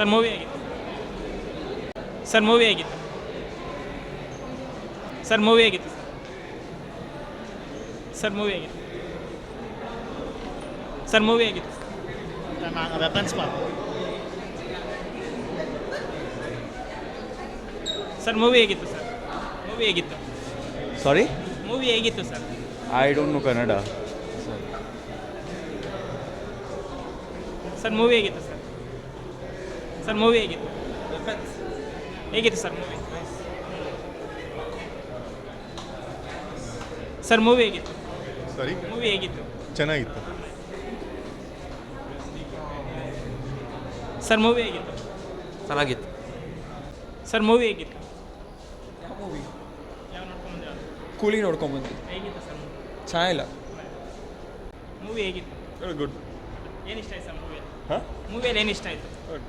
Sir movie ಆಗಿತ್ತು sir movie ಆಗಿತ್ತು sir movie ಆಗಿತ್ತು ಸರ್ ಮೂವಿ ಆಗಿತ್ತು ಸರ್ ಮೂವಿ ಆಗಿತ್ತು ವೆಪನ್ಸ್ ಸರ್ ಮೂವಿ ಹೇಗಿತ್ತು ಸರ್? ಮೂವಿ ಹೇಗಿತ್ತು? ಸಾರಿ ಮೂವಿ ಹೇಗಿತ್ತು sir? I don't know Kannada. Sir movie ಹೇಗಿತ್ತು ಸರ್? ಸರ್ ಮೂವಿ ಹೇಗಿತ್ತು? ಹೇಗಿತ್ತು ಸರ್ ಮೂವಿ ಸರ್ ಮೂವಿ ಹೇಗಿತ್ತು? ಸರಿ. ಮೂವಿ ಹೇಗಿತ್ತು? ಚೆನ್ನಾಗಿತ್ತು. ಸರ್ ಮೂವಿ ಹೇಗಿತ್ತು? ಚೆನ್ನಾಗಿತ್ತು. ಸರ್ ಮೂವಿ ಹೇಗಿತ್ತು? ಮೂವಿ? ಕೂಲಿ ನೋಡ್ಕೊಂಬಂದು ಹೇಗಿತ್ತು ಸರ್ ಚೆನ್ನಾಗಿಲ್ಲ. ಮೂವಿ ಹೇಗಿತ್ತು? ಗುಡ್ ಏನು ಇಷ್ಟ ಆಯ್ತು ಸರ್ ಮೂವಿ ಹಾಂ ಮೂವಿಯಲ್ಲಿ ಏನಿಷ್ಟ ಇಷ್ಟ ಆಯಿತು?